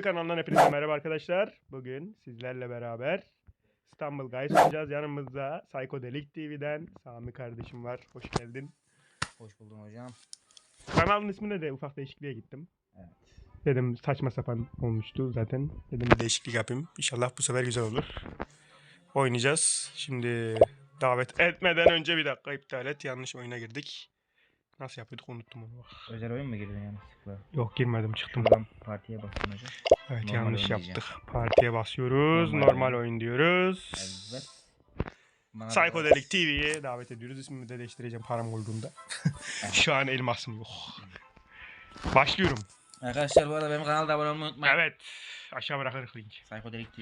TV kanalından hepinize merhaba arkadaşlar. Bugün sizlerle beraber İstanbul Guys oynayacağız. Yanımızda Psychedelic TV'den Sami kardeşim var. Hoş geldin. Hoş buldum hocam. Kanalın ismine de ufak değişikliğe gittim. Evet. Dedim saçma sapan olmuştu zaten. Dedim bir değişiklik yapayım. İnşallah bu sefer güzel olur. Oynayacağız. Şimdi davet etmeden önce bir dakika iptal et. Yanlış oyuna girdik. Nasıl yapıyorduk unuttum onu. bak. Özel oyun mu girdin yanlışlıkla? Yok girmedim çıktım. Şuradan partiye basın hocam. Evet Normal yanlış oyun yaptık. Partiye basıyoruz. Normal Normal, oyun. diyoruz. Evet. Bana da- Psychedelic TV'ye davet ediyoruz. İsmimi de değiştireceğim param olduğunda. Şu an elmasım yok. Başlıyorum. Arkadaşlar bu arada benim kanalda abone olmayı unutmayın. Evet. Aşağı bırakırız link. Psychedelic TV.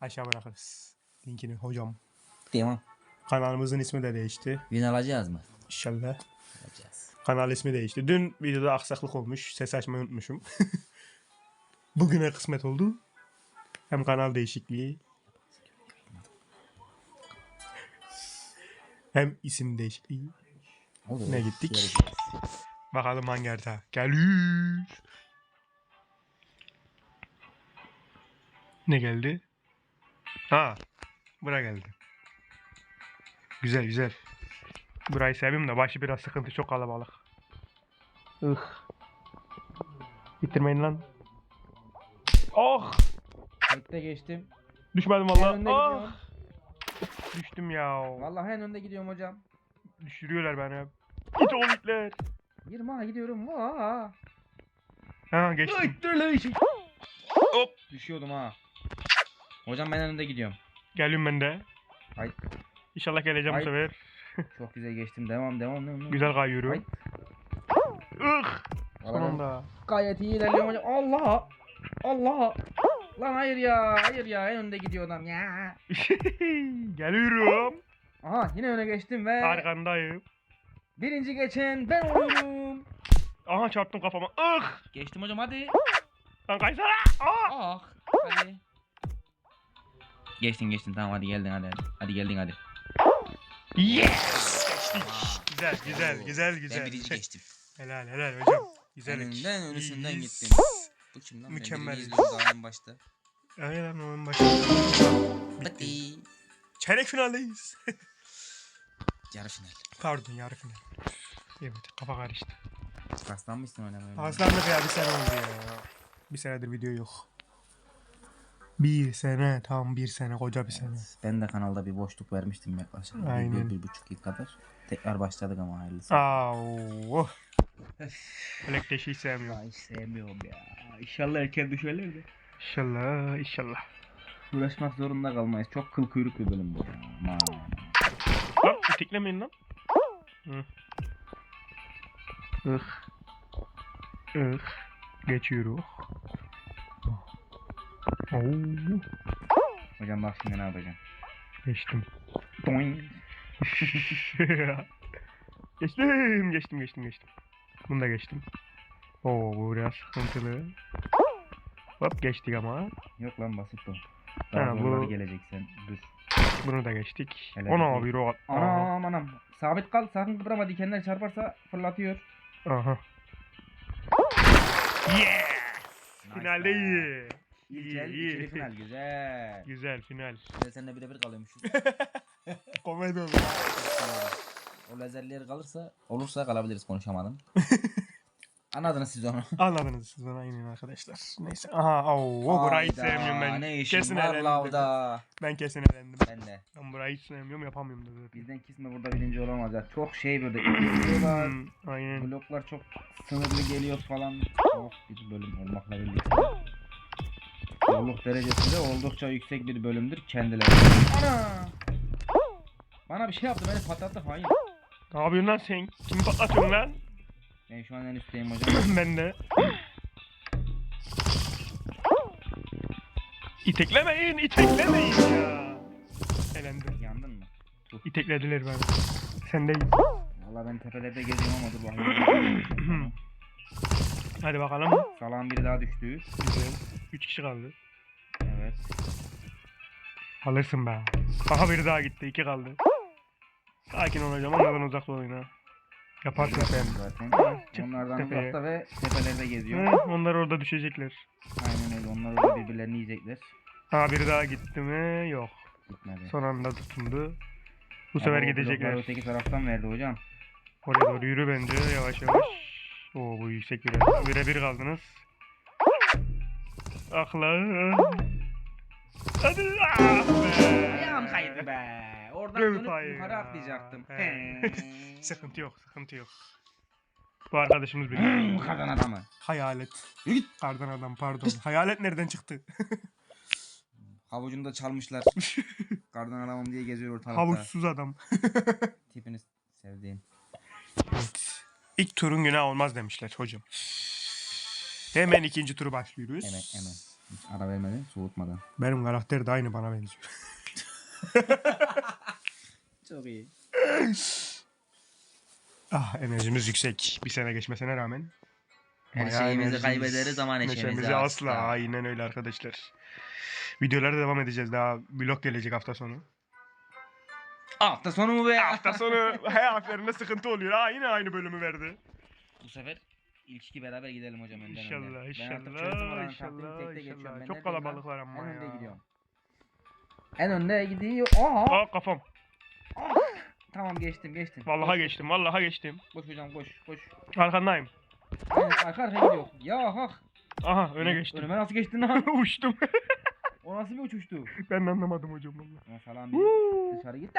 Aşağı bırakırız. Linkini hocam. Tamam. Kanalımızın ismi de değişti. Win alacağız mı? İnşallah. Alacağız. Kanal ismi değişti. Dün videoda aksaklık olmuş. Ses açmayı unutmuşum. Bugüne kısmet oldu. Hem kanal değişikliği. Hem isim değişikliği. Olur. Ne gittik? Bakalım hangi harita gelir. Ne geldi? Ha, bura geldi. Güzel güzel. Burayı seviyorum da başı biraz sıkıntı çok kalabalık. Ih. Bitirmeyin lan. Oh! Tekte geçtim. Düşmedim En valla. önde Ah! gidiyorum. Düştüm ya. Vallahi en önde gidiyorum hocam. Düşürüyorlar beni. Git oğlum itler. 20 ha gidiyorum. Vaa. Ha geçtim. Hop. Düşüyordum ha. Hocam ben en önde gidiyorum. Geliyorum ben de. Ay İnşallah geleceğim bu Ay. sefer. Çok güzel geçtim. Devam devam devam. Güzel kayıyorum. Ay. Ih. Sonunda. Gayet iyi ilerliyorum hocam. Allah. Allah. Lan hayır ya. Hayır ya. En önde gidiyor adam ya. Geliyorum. Aha yine öne geçtim ve Arkandayım. birinci geçen ben oluyorum. Aha çarptım kafama. Ih. Geçtim hocam hadi. Lan kaysana. Ah. Ah. Hadi. Geçtin geçtin tamam hadi geldin hadi. Hadi geldin hadi. Yes. Geçtik. Güzel güzel güzel güzel. Ben birinci Şey, geçtim. Helal helal hocam. Güzel. Önünden önüsünden gittim. Bu kim lan? Mükemmel. Ben birini izliyorum daha en başta. Aynen onun başında. Bitti. Hadi. Çeyrek finaldeyiz. Yarı final. Pardon yarı final. Evet kafa karıştı. Paslanmışsın oynamaya. Aslanlık ya bir sene oldu ya. Bir senedir video yok. Bir sene tam bir sene koca bir sene. Ben de kanalda bir boşluk vermiştim yaklaşık. Bir, Aynen. bir, bir buçuk yıl kadar. Tekrar başladık ama hayırlısı. Au. Elekte hiç sevmiyorum. Ay sevmiyorum ya. İnşallah erken düşerler de. İnşallah inşallah. Uğraşmak zorunda kalmayız. Çok kıl kuyruk bir bölüm bu ya. Aman. Lan iteklemeyin lan. Hı. Ih. Ih. Geçiyoruz. Oo. Hocam bak şimdi ne yapacağım. Geçtim. Doing. geçtim, geçtim, geçtim, geçtim. Bunu da geçtim. Oo bu biraz sıkıntılı. Hop geçtik ama. Yok lan basit bu. Daha Ha, bu- gelecek sen. Dur. Bunu da geçtik. Helal Ona bir o. Anam anam. Sabit kal. Sakın kıpırama. Dikenler çarparsa fırlatıyor. Aha. Yeah! Nice Finaldeyiz. İlk İyi, iyi. ikili final. Güzel. Güzel final. Ben seninle birebir kalıyormuşuz. Komedi oldu. o lazerler kalırsa olursa kalabiliriz konuşamadım. Anladınız siz onu. Anladınız siz onu aynen arkadaşlar. Neyse. Aha, oo, burayı hiç sevmiyorum ben. Ne işin kesin var elendim. lavda. Ben kesin elendim. Ben de. Ben burayı hiç sevmiyorum, yapamıyorum da zaten. Bizden kisme burada birinci olamaz ya. Çok şey böyle. Hmm, aynen. Bloklar çok sınırlı geliyor falan. Çok bir bölüm olmakla birlikte. Zorluk derecesi de oldukça yüksek bir bölümdür kendileri. Ana! Bana bir şey yaptı beni patlattı hain. Ne yapıyorsun lan sen? Kimi patlatıyorsun lan? Ben şu an en üstteyim hocam. ben de. İteklemeyin, iteklemeyin ya. Elendim. Yandın mı? İteklediler beni. Sendeyiz. Valla ben tepelerde geziyorum ama dur bakayım. Hadi bakalım. Salağın biri daha düştü. Güzel. 3 kişi kaldı. Evet. Alırsın be. Aha biri daha gitti. 2 kaldı. Sakin olacağım. Onlardan uzak ol oyna. Yaparsın sen. Zaten. Çık Onlardan tepeye. uzakta ve tepelerde geziyor. Hı, onlar orada düşecekler. Aynen öyle. Onlar orada birbirlerini yiyecekler. Ha biri daha gitti mi? Yok. Gitmedi. Son anda tutundu. Bu sefer gidecekler. öteki taraftan verdi hocam. Oraya doğru yürü bence yavaş yavaş. Oo bu yüksek bire. Bire bir kaldınız. Akla. Hadi. Ah be. Ayağım kaydı be. Oradan dönüp yukarı ya. atlayacaktım. He. Sıkıntı yok, sıkıntı yok. Bu arkadaşımız biliyor. Kardan adamı. Hayalet. Yürü git. Kardan adam pardon. Hayalet nereden çıktı? Havucunu da çalmışlar. Kardan adamım diye geziyor ortalıkta. Havuçsuz adam. Tipini sevdiğim. Evet. İlk turun günah olmaz demişler hocam. Hemen ikinci turu başlıyoruz. Hemen hemen. Hiç ara vermeden soğutmadan. Benim karakter de aynı bana benziyor. Çok iyi. Ah enerjimiz yüksek. Bir sene geçmesine rağmen. Her Bayağı şeyimizi enerjiyiz. kaybederiz ama neşemizi asla. asla. Aynen öyle arkadaşlar. Videolara devam edeceğiz. Daha vlog gelecek hafta sonu. Hafta sonu mu be? hafta sonu her harflerinde sıkıntı oluyor. Ha yine aynı bölümü verdi. Bu sefer ilk iki beraber gidelim hocam önden İnşallah, önden. Ben artık inşallah, çözdüm oranın inşallah, taktiğini, tekte geçiyorum. inşallah. Ben Çok neredeyim lan? kalabalıklar ama En önde ya. gidiyorum. En önde gidiyor. Aha. Aa kafam. Tamam geçtim geçtim. Vallahi Koş, geçtim. Vallahi geçtim. Koş hocam koş koş. Arkandayım. Aynen arka arkaya gidiyor. Ya hak. Aha öne geçtim. Önüme nasıl geçtin lan? Uçtum. O nasıl bir uçuştu? ben de anlamadım hocam vallahi. Ya falan bir dışarı git.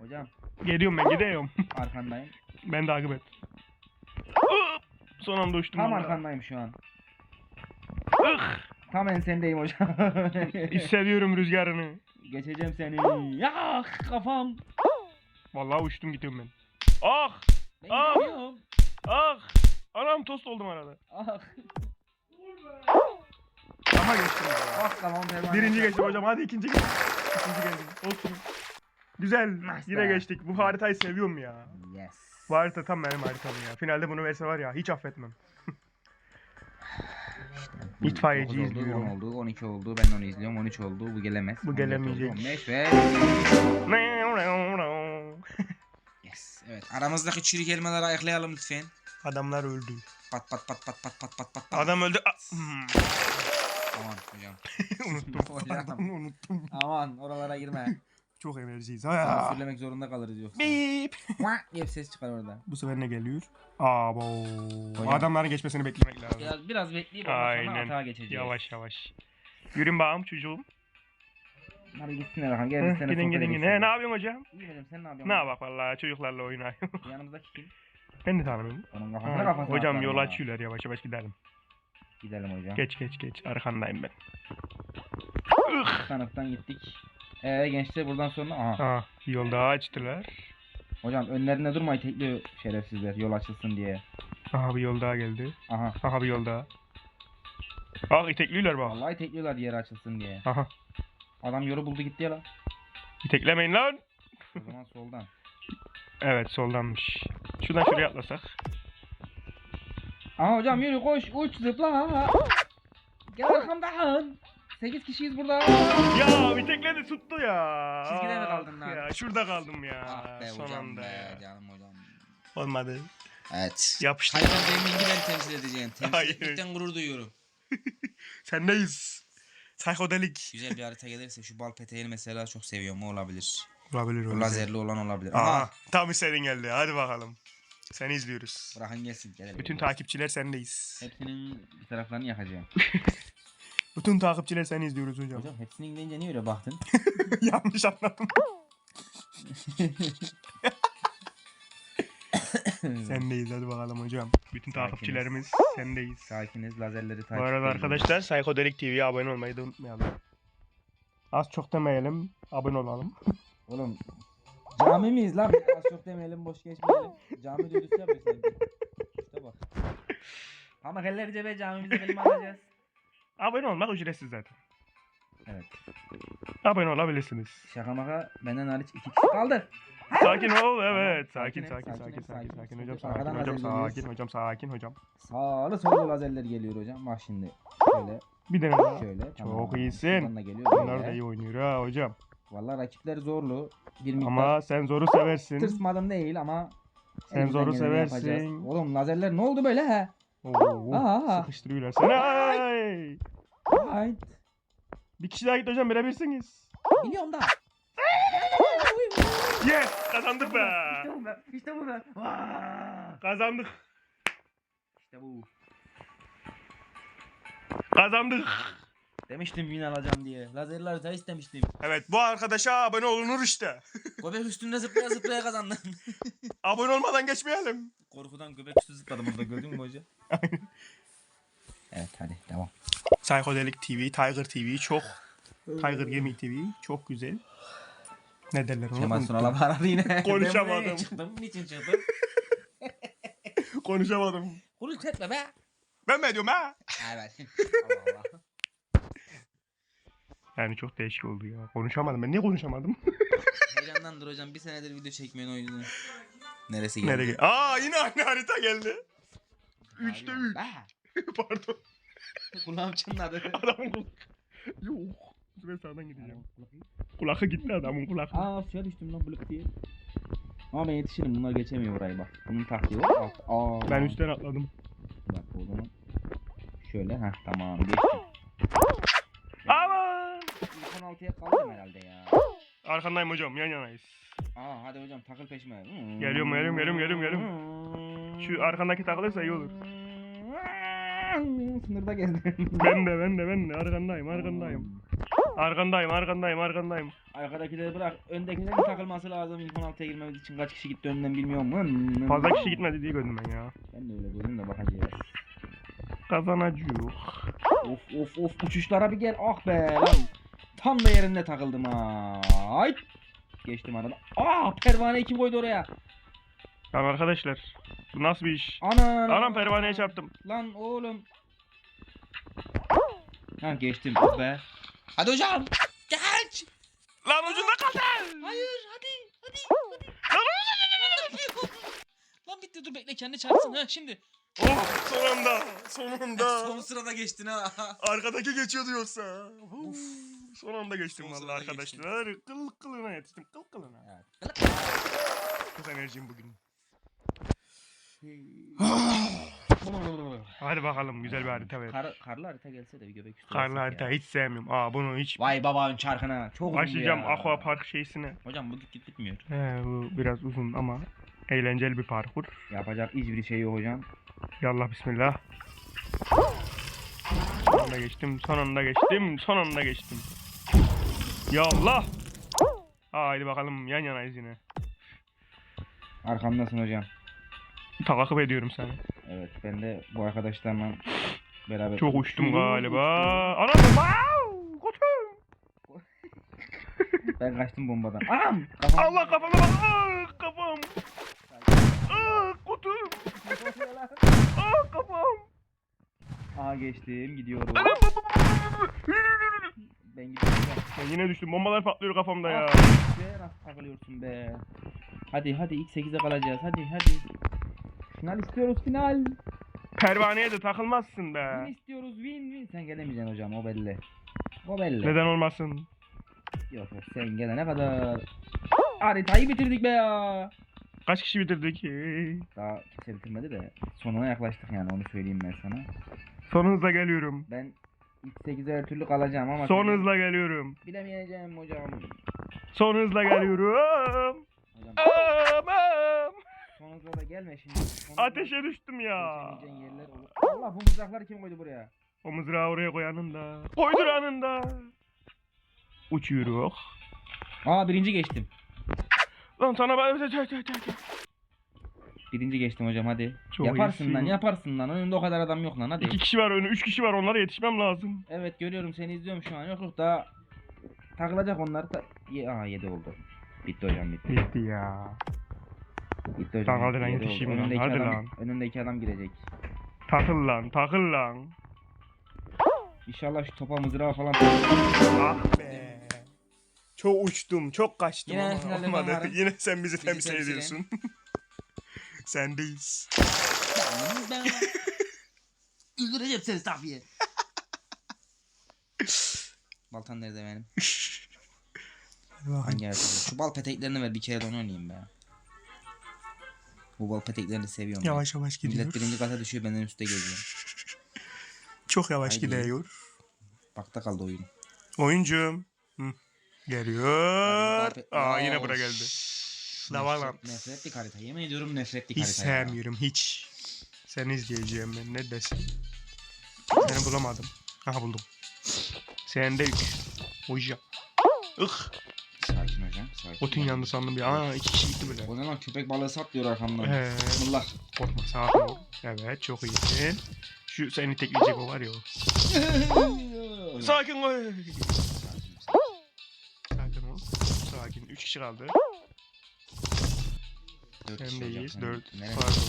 Hocam Geliyorum ben gidiyorum. arkandayım. ben takip et. Son anda uçtum. Tam vallahi. arkandayım şu an. Ih! Tam ensendeyim hocam. Hissediyorum rüzgarını. Geçeceğim seni. Ya kafam. Vallahi uçtum gidiyorum ben. Ah! Ben gidiyorum. Ah! Anam tost oldum arada. Ah. Ama geçtim. Ah. Birinci geçtim hocam. Hadi ikinci geçtim. İkinci geldim. Olsun. Güzel. Nice Yine be. geçtik. Bu haritayı seviyorum ya. Yes. Bu harita tam benim haritam ya. Finalde bunu verse var ya hiç affetmem. İtfaiyeciyiz 9 oldu, diyorum. 10 oldu, 12 oldu. Ben onu izliyorum. 13 oldu. Bu gelemez. Bu 14 gelemeyecek. oldu, 15 ve Yes. Evet. Aramızdaki çürük elmaları ayıklayalım lütfen. Adamlar öldü. Pat pat pat pat pat pat pat pat. Adam öldü. Ah, hmm. Aman hocam. unuttum. Hocam. Pardon, unuttum. Aman oralara girme. Çok enerjiyiz. Ha. söylemek zorunda kalırız yoksa. Bip. Bir ses çıkar orada. Bu sefer ne geliyor? Abo. Hocam. Adamların geçmesini beklemek lazım. Biraz, biraz bekleyip ondan Aynen. sonra atağa geçeceğiz. Yavaş yavaş. Yürün bağım çocuğum. Hadi gitsinler Hakan. Gel Heh, biz gidin sohbet gidin gidin. He, ne yapıyorsun hocam? İyi hocam sen ne yapıyorsun? Ne yapak vallahi çocuklarla oynuyorum. Yanımızdaki kim? ben de tanımıyorum. Onun kafasına Ha, kafasına hocam yol açıyorlar yavaş yavaş gidelim. Gidelim hocam. Geç geç geç arkandayım ben. Kanıktan gittik. Ee gençler buradan sonra aha. Ah yol daha açtılar. Hocam önlerinde durmayın tekli şerefsizler yol açılsın diye. Aha bir yol daha geldi. Aha. Aha bir yol daha. Ah itekliyorlar bak. Vallahi tekliyorlar yer açılsın diye. Aha. Adam yolu buldu gitti ya lan. İteklemeyin lan. O zaman soldan. Evet soldanmış. Şuradan şuraya atlasak. Aha hocam yürü koş uç zıpla. Gel arkamdan. 8 kişiyiz burada. Ya itekledi tuttu ya. Çizgide mi Ah kaldın lan? Ya şurada kaldım ya. Ah be Son hocam anda be ya. canım hocam. Olmadı. Evet. Yapıştı. Hayvan demingi ben temsil edeceğim. Temsil Hayır. etmekten gurur duyuyorum. Sendeyiz. Psikodelik. Güzel bir harita gelirse şu bal peteğini mesela çok seviyorum. O olabilir. Olabilir Bu olabilir. lazerli olan olabilir. Aha, Aha. tam istediğin geldi. Hadi bakalım. Seni izliyoruz. Bırakın gelsin. Gelelim. Bütün takipçiler sendeyiz. Hepsinin bir taraflarını yakacağım. Bütün takipçiler seni izliyoruz hocam. Hocam hepsini deyince niye öyle baktın? Yanlış anladım. sendeyiz hadi bakalım hocam. Bütün takipçilerimiz sendeyiz. Sakiniz lazerleri takip Bu arada arkadaşlar Psychedelic TV'ye abone olmayı da unutmayalım. Az çok demeyelim, abone olalım. Oğlum cami miyiz lan? Az çok demeyelim boş geçmeyelim. Cami duyurusu yapıyor sanki. İşte bak. Ama kelleri cebe camimize kelime alacağız. Abone olmak ücretsiz zaten. Evet. Abone olabilirsiniz. Şaka maka benden hariç iki kişi kaldı. Sakin ol evet. Sakin Sakin sakin sakin sakin hocam sakin hocam sakin hocam sakin hocam. Sağlı sollu lazerler geliyor hocam. Bak şimdi. Şöyle Bir daha. şöyle. Çok iyisin. Bunlar da iyi oynuyor ha hocam. Vallahi rakipler zorlu. Bir miktar Ama sen zoru seversin. tırsmadım değil ama Sen elimizden zoru geleni yapacağız. seversin. Oğlum lazerler ne oldu böyle he? Oo, Aa. sıkıştırıyorlar seni. Ay! Hayt. Bir kişi daha gitti hocam bilebilirsiniz. Biliyorum da. Yes! Kazandık be! İşte bu be. İşte bu be. Vaa! Kazandık. İşte bu. Kazandık. Demiştim win alacağım diye. Lazerler harita istemiştim. Evet bu arkadaşa abone olunur işte. Göbek üstünde zıplaya zıplaya kazandın. Abone olmadan geçmeyelim. Korkudan göbek üstü zıpladım orada gördün mü hoca? evet hadi devam. Psychedelic TV, Tiger TV çok. Tiger Gaming TV çok güzel. Ne derler ona? Kemal. Sunal'a aradı yine. Konuşamadım. Ben çıktım. Niçin çıktım? Konuşamadım. Kulut etme be. Ben mi diyorum ha? Evet. Allah Allah. Yani çok değişik oldu ya. Konuşamadım. Ben niye konuşamadım? Heyecandandır hocam. Bir senedir video çekmeyen oyunu. Neresi geldi? Nereye? Aa yine aynı harita geldi. Üçte Bağırıyorum. üç. Be. Pardon. Kulağım çınladı. Adamın kulak. Yok. Ben sağdan gideceğim. Kulakı gitti adamın kulakı. Aa suya düştüm lan blık diye. Ama ben yetişirim bunlar geçemiyor orayı bak. Bunun taktiği var. Alt. Aa. Ben üstten atladım. Bak o zaman. Şöyle ha tamam geçtim. 16'ya kaldım herhalde ya. Arkandayım hocam yan yanayız. Aa hadi hocam takıl peşime. Geliyorum, geliyorum, geliyorum, geliyorum, geliyorum. Şu arkandaki takılırsa iyi olur. Sınırda gezdim. Ben de ben de ben de arkandayım arkandayım. Arkandayım arkandayım arkandayım. Arkadakileri bırak. Öndekilerin takılması lazım. İlk 16'ya girmemiz için kaç kişi gitti önden bilmiyorum. Hmm. Fazla kişi gitmedi diye gördüm ben ya. Ben de öyle gördüm de bakacağız. Kazanacak. Of of of uçuşlara bir gel. Ah be lan. Tam da yerinde takıldım ha. Ay. Geçtim arada. Aa pervane kim koydu oraya? Lan arkadaşlar. Bu nasıl bir iş? Ana. Anam pervaneye çarptım. Lan oğlum. Ha geçtim oh be. Hadi hocam. Geç. Lan ucunda kaldı. Hayır hadi hadi hadi. Lan Lan bitti dur bekle kendi çarpsın ha şimdi. Oh sonunda. Son sırada geçtin ha. Arkadaki geçiyordu yoksa. Uf. Son anda geçtim Son vallahi sırada arkadaşlar. Kıl kılına yetiştim. Kıl kılına. Evet. Çok enerjim bugün. Hadi bakalım güzel bir harita ver. Kar, karlı harita gelse de bir göbek üstü. Karlı olsak harita ya. hiç sevmiyorum. Aa bunu hiç Vay babanın çarkına. Çok uzun Başlayacağım ya. aqua park şeysine. Hocam bu git git bitmiyor. He, bu biraz uzun ama eğlenceli bir parkur. Yapacak hiçbir şey yok hocam. Yallah bismillah. Son anda geçtim, son anda geçtim, son anda geçtim. Ya Allah! Haydi bakalım yan yanayız yine. Arkamdasın hocam. Takip ediyorum seni. Evet ben de bu arkadaşlarla beraber. Çok uçtum galiba. Anam! Wow! Koçum! Ben kaçtım bombadan. Anam! Kafam. Allah kafama bak! Ah, kafam! Ah, kutum! Ah, kafam! Aa geçtim gidiyorum. Ben gidiyorum. Ben yine düştüm. Bombalar patlıyor kafamda ya. Nasıl takılıyorsun be? Hadi hadi ilk 8'e kalacağız. Hadi hadi. Final istiyoruz final. Pervaneye de takılmazsın Win be. istiyoruz win win. Sen gelemeyeceksin hocam o belli. O belli. Neden olmasın? Yok yok sen gelene kadar. Haritayı bitirdik be ya. Kaç kişi bitirdik? Daha kimse bitirmedi de sonuna yaklaştık yani onu söyleyeyim ben sana. Son hızla geliyorum. Ben ilk 8'e her türlü kalacağım ama Son hızla geliyorum. bilemeyeceğim hocam. Son hızla geliyorum. Hocam Aman. son hızla da gelme şimdi. Son hızla Ateşe düştüm ya. geçemeyeceğin yerler olur. Allah bu mızrakları kim koydu buraya? O mızrağı oraya koyanın da. Koyduranın da. Uçuyoruz. Aa birinci geçtim. Lan sana ben... Birinci geçtim hocam hadi. Çok yaparsın iyisin. lan yaparsın lan. Önünde o kadar adam yok lan hadi. İki kişi var önü, üç kişi var onlara yetişmem lazım. Evet görüyorum seni izliyorum şu an. Yok yok daha takılacak onlar da. Ye Aa 7 oldu. Bitti hocam bitti. Bitti ya. Bitti hocam. Lan hadi lan yedi yetişeyim lan, hadi adam, lan. Önündeki adam girecek. Takıl lan, takıl lan. İnşallah şu topa mızrağı falan. Ah be. Çok uçtum, çok kaçtım Yine ama finalde ben olmadı. varım. Yine sen bizi, temsil temsilen. ediyorsun. Sendeyiz. Öldüreceğim seni Safiye. Baltan nerede benim? Hangi harita? Şu bal peteklerini ver bir kere de onu oynayayım be. Bu bal peteklerini seviyorum. ben. Yavaş yavaş gidiyor. Millet birinci kata düşüyor benden üstte geziyor. Çok yavaş Haydi. gidiyor. Bakta kaldı oyun. Oyuncum. Hı. Geliyor. Hadi, Aa yine bura geldi. Lavaland. Nefret, nefretlik harita. Yemin ediyorum nefretlik Hiç harita ya. sevmiyorum hiç. Seni izleyeceğim ben ne desin. Seni bulamadım. Aha buldum. Sende yük. Hoca. Ih. Sakin hocam. Sakin. Otun yandı sandım ya. Aa iki kişi gitti bile. O ne lan köpek balığı saplıyor arkamdan. Ee, Bismillah. korkma sakin ol. Evet çok iyisin. Şu seni tekleyecek o var ya o. Sakin ol. Sakin ol. Sakin. Üç kişi kaldı. Dört kişi Sen de hocam, iyiyiz. sen- Dört. Nereye- Pardon.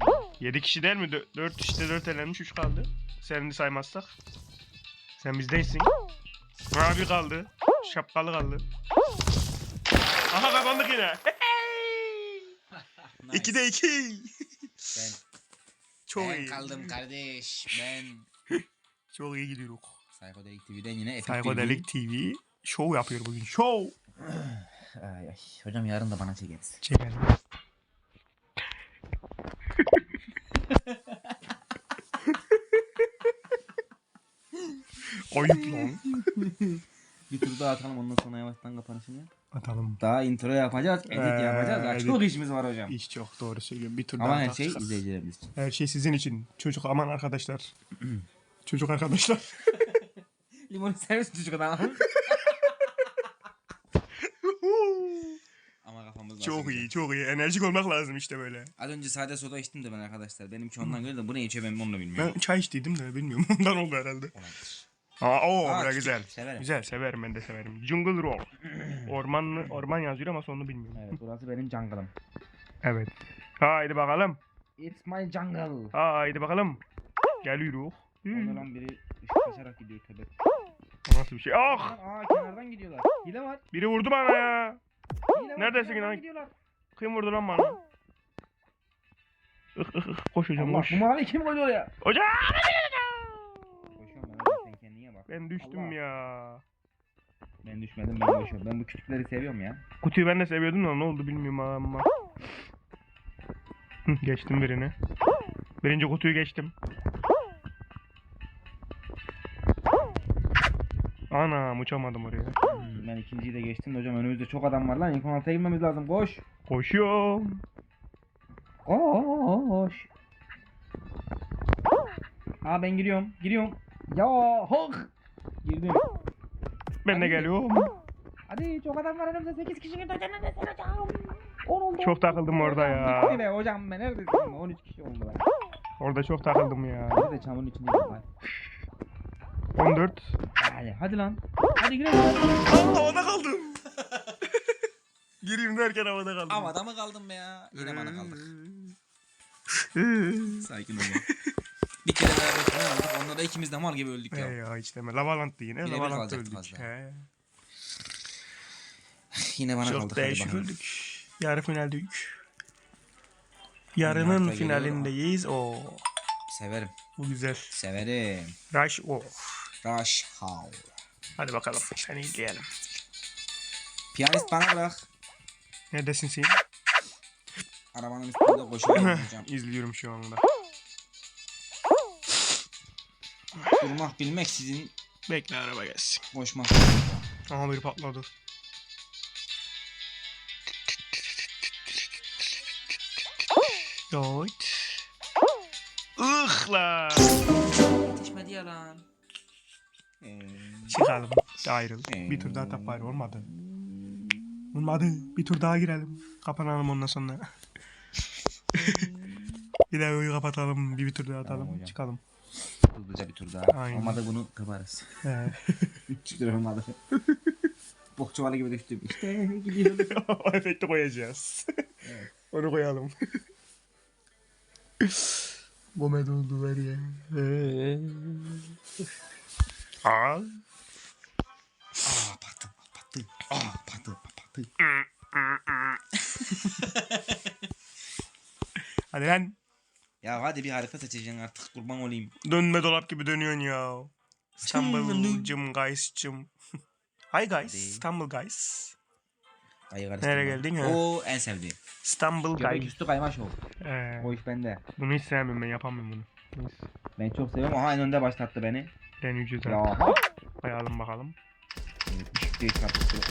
Pardon. Yedi kişi değil mi? Dö- dört işte dört elenmiş. Üç kaldı. Seni de saymazsak. Sen bizdensin. Abi kaldı. Şapkalı kaldı. Aha kazandık yine. Nice. İkide iki. Ben, Çok ben iyi. kaldım kardeş. Ben. Çok iyi gidiyoruz. Psychedelic TV'den yine bir Psychedelic TV show yapıyor bugün. Show. Ay, ay. Hocam yarın da bana çekeriz. Çekelim. Ayıp lan. Bir tur daha atalım ondan sonra yavaştan kapanışını. Atalım. Daha intro yapacağız, edit Ee, yapacağız. Daha edit. çok işimiz var hocam. İş çok doğru söylüyorum. Bir tur Ama daha her şey çıkar. izleyicilerimiz için. Her şey sizin için. Çocuk aman arkadaşlar. Çocuk arkadaşlar. Limonu servis çocuk adam. Ama kafamız lazım. çok iyi, çok iyi. Enerjik olmak lazım işte böyle. Az önce sade soda içtim de ben arkadaşlar. Benimki ondan göre de bu ne içiyor ben onu da bilmiyorum. Ben çay içtiydim de bilmiyorum. Ondan oldu herhalde. Olabilir. Aa, o Aa, bura güzel. severim. Güzel, severim ben de severim. Jungle Roll. Orman orman yazıyor ama sonunu bilmiyorum. Evet burası benim jungle'ım. Evet. Haydi bakalım. It's my jungle. Haydi bakalım. Geliyoruz. Orada lan biri ışık saçarak gidiyor tövbe. Nasıl bir şey? Ah! Aa kenardan gidiyorlar. Hile var. Biri vurdu bana ya. Hile var. Neredesin lan? gidiyorlar. Kim vurdu lan bana? Ih ih ih. Koş hocam Allah koş. bu mavi kim koydu oraya? Hocam! Koşuyorum ben hadi sen kendine bak. Ben düştüm Allah. ya. Ben düşmedim ben koşuyorum. Ben bu küçükleri seviyorum ya. Kutuyu ben de seviyordum da ne oldu bilmiyorum ama. Geçtim birini. Birinci kutuyu geçtim. Anam uçamadım oraya. Ben ikinciyi de geçtim de hocam önümüzde çok adam var lan. İlk 16'ya girmemiz lazım. Koş. Koşuyorum. Koş. Aa ben giriyorum. Giriyorum. Ya hok. Girdim. Ben de geliyorum. Hadi çok adam var önümüzde 8 kişi girdi hocam neredesin hocam? 10 oldu. Çok takıldım orada ya. Bitti be hocam ben neredesin? 13 kişi oldu lan. Orada çok takıldım ya. Nerede çamurun içindeyiz lan. 14. Hadi hadi lan. Hadi girelim. Aa, havada kaldım. Gireyim derken havada kaldım. Havada mı kaldım be ya? Yine bana kaldık. Sakin ol. Bir kere beraber final aldık. Onda da ikimiz de mal gibi öldük ya. Hey ya hiç deme. Lavalant'tı yine. Birebir Lavalant'ta kalacaktık öldük. He. Yine bana Çok kaldık. hadi değişik öldük. Yarı finaldeyik. Harita Yarının finalindeyiz. O Severim. bu güzel. Severim. Rush o. Rush Hour. Hadi bakalım. Seni izleyelim. Piyanist bana bırak. Neredesin sen? Arabanın üstünde koşuyorum hocam. İzliyorum şu anda. Durmak bilmek sizin Bekle araba gelsin. koşmak. Aha biri patladı. Yoğurt. Ihla. Yetişmedi ya lan. Çıkalım. Ayrıl. Bir tur daha tap bari olmadı. Olmadı. Bir tur daha girelim. Kapanalım ondan sonra. bir daha oyu kapatalım. Bir, bir tur daha Tamam atalım. hocam. Çıkalım. Hızlıca bir tur daha. Aynen. Olmadı bunu kıparız. He. Hiç tur olmadı. Bok çuvalı gibi düştüm. İşte gidiyoruz. o efekti koyacağız. Evet. Onu koyalım. Gomed oldu ver ya. Aa. Aa patı patı. Aa patı patı. Hadi lan. Ya hadi bir harita seçeceksin artık kurban olayım. Dönme dolap gibi dönüyorsun ya. Stumble, cım, guys, cım. Hi guys. Değil. İstanbul guys. Ayı karıştırma. Nereye geldin ha? Oo en sevdiğim. Göbek guys. üstü kayma şov. Ee, O iş bende. bunu hiç sevmiyorum ben yapamıyorum bunu. Neyse. Ben çok seviyorum. Aha en önde başlattı beni. Ya. abi. ha. Koyalım bakalım.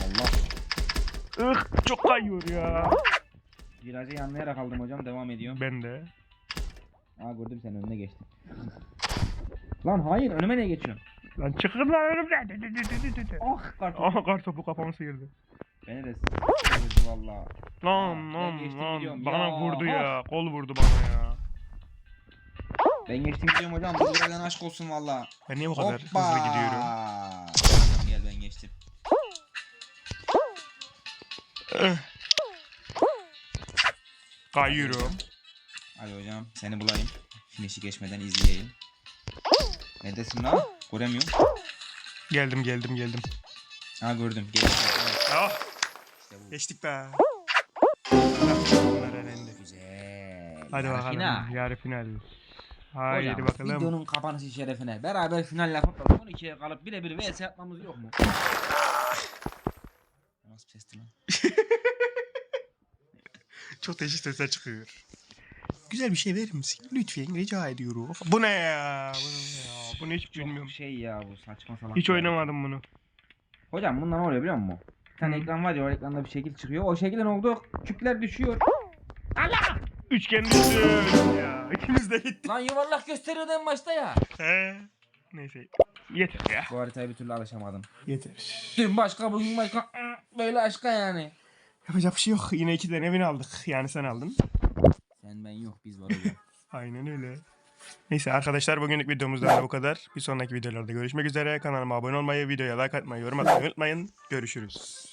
Allah. Ih çok kayıyor ya. Virajı yanlayarak aldım hocam. Devam ediyorum. Ben de. Aa gördüm sen önüne geçtin. Lan hayır önüme niye geçiyorsun? Lan çıkın lan önümden. Ah kartım. Aha kar topu kafamı sıyırdı. Beni de s***ydi valla. Lan lan geçtim lan. gidiyorum. Bana Ya, vurdu ya. Kol vurdu bana ya. Ben geçtim gidiyorum hocam. Bu viradan aşk olsun valla. Ben niye bu kadar Hoppa. hızlı gidiyorum? Gel ben geçtim. Kayıyorum. Hadi hocam seni bulayım. Finish'i geçmeden izleyeyim. Neredesin lan? Göremiyorum. Geldim geldim geldim. Ha gördüm. Gel. Evet, Ah işte bu. geçtik be. Bunlar elendi. Güzel. Hadi Yarı bakalım. final. Yarı final. Haydi Hocam, bakalım. Videonun kapanışı şerefine beraber final son ikiye kalıp birebir vs yapmamız yok mu? Nasıl sesti lan? Çok değişik sesler çıkıyor. Güzel bir şey verir misin? Lütfen rica ediyorum. Bu ne ya? Bu ne ya? Bunu hiç bilmiyorum. Çok şey ya bu saçma salak. Hiç ya. oynamadım bunu. Hocam bundan ne oluyor biliyor musun? Bir tane Hı. ekran var ya o ekranda bir şekil çıkıyor. O şekilden oldu küpler düşüyor. Üçgen düştü. ya. İkimiz de gitti. Lan yuvarlak gösteriyordu en başta ya. He. Neyse. Yeter ya. Bu haritaya bir türlü alışamadım. Yeter. Dün başka bugün başka böyle aşka yani. Yapacak bir şey yok. Yine iki tane evini aldık. Yani sen aldın. Ben yok biz var. Aynen öyle. Neyse arkadaşlar bugünlük videomuzdan da bu kadar. Bir sonraki videolarda görüşmek üzere. Kanalıma abone olmayı, videoya like atmayı, yorum atmayı unutmayın. Görüşürüz.